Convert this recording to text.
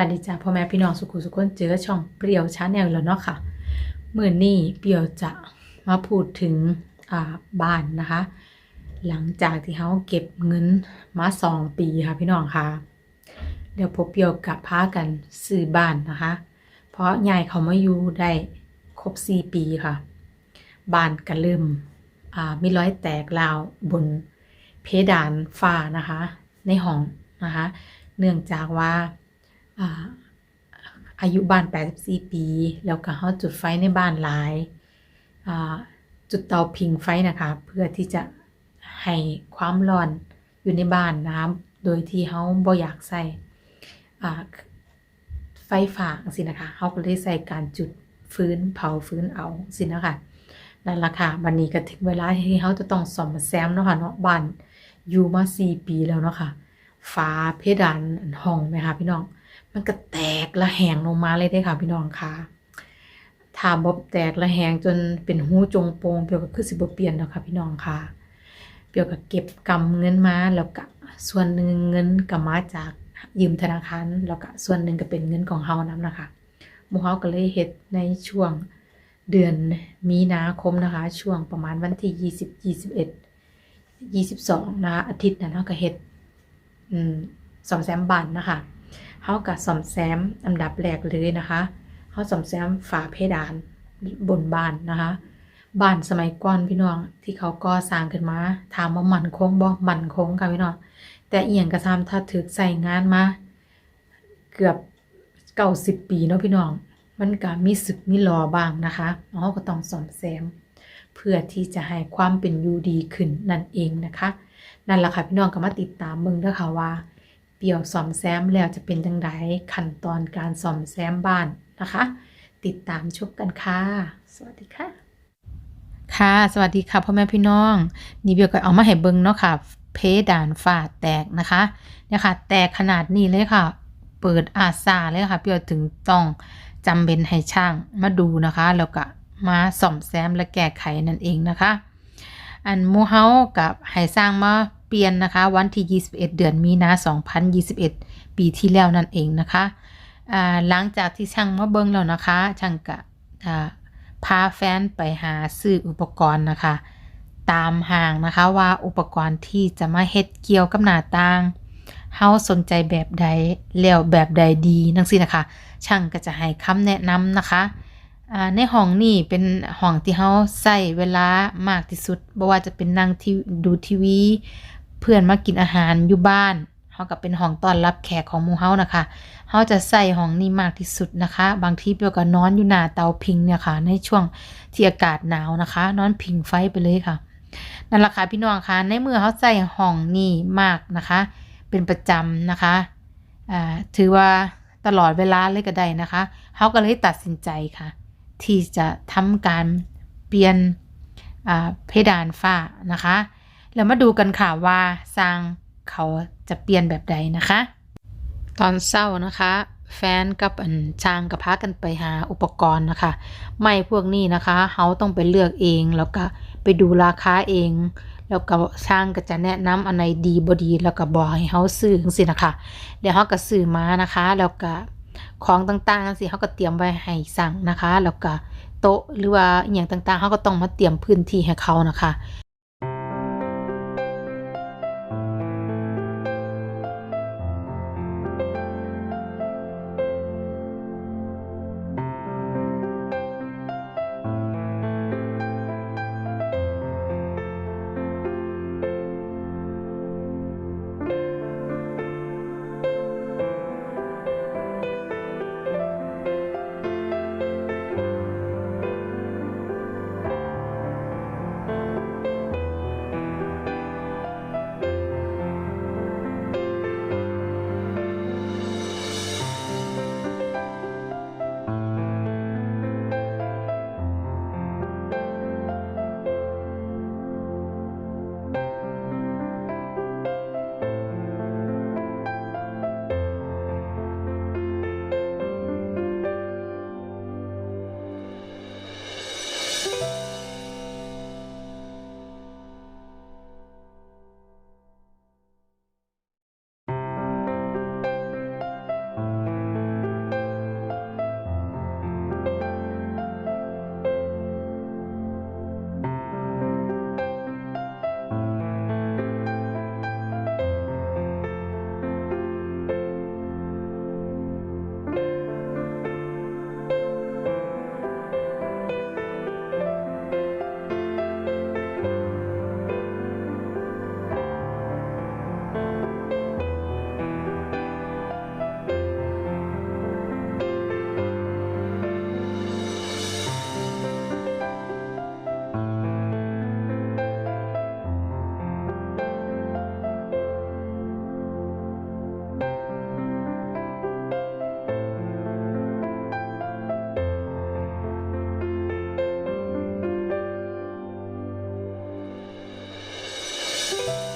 วัสดีจ้าพ่อแม่พี่น้องสุขุสุขคนเจอช่องเปรียวชาแนลแล้วเนาะค่ะเมื่อนี้เปรียวจะมาพูดถึงบ้านนะคะ หลังจากที่เขาเก็บเงินมาสองปีค่ะพี่น้องค่ะ เดี๋ยวพบเปรียวกับพากันซื้อบ้านนะคะ เพราะยายเขามาอยู่ได้ครบสี่ปีค่ะ บ้านก็เริ่มมีร้อยแตกราวบนเพดานฝ้านะคะ ในห้องนะคะ เนื่องจากว่า อายุบ้าน 84 ปี แล้วก็เขาจุดไฟในบ้านหลายจุดเตาพิงไฟนะคะ เพื่อที่จะให้ความร้อนอยู่ในบ้านนะคะโดยที่เขาบ่อยากใส่ไฟฟ้าสินะคะเขาก็เลยใส่การจุดฟื้นเผาฟื้นเอาสินะคะนั่นละค่ะวันนี้ก็ถึงเวลาที่เขาจะต้องซ่อมแซมเนาะค่ะเนาะบ้านอยู่มา4ปีแล้วเนาะค่ะฟ้าเพดานห้องไหมคะพี่น้อง มันก็แตกละแหงลงมาเลยได้ค่ะพี่น้องค่ะถ้าบบแตกละแหงจนเป็นหูจงโปงเปียวก็คือสิบเปลี่ยนแล้วค่ะพี่น้องค่ะเปียวก็เก็บกำเงินมาแล้วก็ส่วนหนึ่งเงินก็มาจากยืมธนาคารแล้วก็ส่วนหนึ่งก็เป็นเงินของเฮานํนะคะหมู่เฮาก็เลยเฮ็ดในช่วงเดือนมีนาคมนะคะ ช่วงประมาณวันที่ยี่สิบยี่สิบเอ็ดยี่สิบสองนะคะอาทิตย์นั้นเฮาก็เฮ็ดอืมซ่อมแซมบ้านนะคะ เขากับซ่อมแซมอันดับแรกเลยนะคะเขาซ่อมแซมฝาเพดานบนบ้านนะคะ บ้านสมัยก่อนพี่น้องที่เขาก่อสร้างขึ้นมาถามว่ามันคงบ่มันคงค่ะพี่น้องแต่เอียงกระทำถ้าถึกใส่งานมา เกือบเก้าสิบปีเนาะพี่น้อง มันก็มีสึกมีรอบ้างนะคะเขาก็ต้องซ่อมแซมเพื่อที่จะให้ความเป็นอยู่ดีขึ้นนั่นเองนะคะ นั่นแหละค่ะพี่น้องก็มาติดตามมึงด้อค่ะว่า เปี่ยวซ่อมแซมแล้วจะเป็นจังไดขั้นตอนการซ่อมแซมบ้านนะคะ ติดตามชมกันค่ะ สวัสดีค่ะค่ะ สวัสดีค่ะพ่อแม่พี่น้อง นี่เบียวก็เอามาให้เบิ่งเนาะค่ะ เพดานฝ้าแตกนะคะเนี่ยค่ะ แตกขนาดนี้เลยค่ะ เปิดอาซาเลยค่ะเปียวถึงต้องจำเป็นให้ช่างมาดูนะคะ แล้วก็มาซ่อมแซมและแก้ไขนั่นเองนะคะ อันหมูเฮากับให้สร้างมา เปลี่ยนนะคะ วันที่ 21 เดือนมีนา2021 ปีที่แล้วนั่นเองนะคะหลังจากที่ช่างมาเบิ่งแล้วนะคะช่างก็พาแฟนไปหาซื้ออุปกรณ์นะคะ ตามห้างนะคะว่าอุปกรณ์ที่จะมาเฮ็ดเกี่ยวกับหน้าต่างเฮาสนใจแบบใดแล้วแบบใดดีนังซี่นะคะ ช่างก็จะให้คำแนะนำนะคะในห้องนี่เป็นห้องที่เฮาใช้เวลามากที่สุดบ่ว่าจะเป็นนั่งที่ดูทีวี เพื่อนมากินอาหารอยู่บ้านเฮาก็เป็นห้องต้อนรับแขกของหมู่เฮานะคะเฮาจะใช้ห้องนี้มากที่สุดนะคะ บางทีเปียวก็นอนอยู่หน้าเตาผิงเนี่ยค่ะ ในช่วงที่อากาศหนาวนะคะ นอนผิงไฟไปเลยค่ะนั่นล่ะค่ะพี่น้องคะในเมื่อเฮาใช้ห้องนี้มากนะคะ เป็นประจำนะคะอ่าถือว่าตลอดเวลาเลยก็ได้นะคะเฮาก็เลยตัดสินใจค่ะ ที่จะทำการเปลี่ยนเพดานฝ้านะคะ แล้วมาดูกันค่ะว่าสร้างเขาจะเปลี่ยนแบบใดนะคะ ตอนเศร้านะคะ แฟนกับอันช่างกับพากันไปหาอุปกรณ์นะคะไม้พวกนี้นะคะเขาต้องไปเลือกเองแล้วก็ไปดูราคาเอง แล้วก็ช่างก็จะแนะนำอันไหนดีบดี แล้วก็บอกให้เขาซื้อจังซี่นะคะเดี๋ยวเขาก็ซื้อมานะคะ แล้วก็ของต่างๆจังซี่เขาก็เตรียมไว้ให้สั่งนะคะ แล้วก็โต๊ะหรือว่าอย่างต่างๆเขาก็ต้องมาเตรียมพื้นที่ให้เขานะคะ you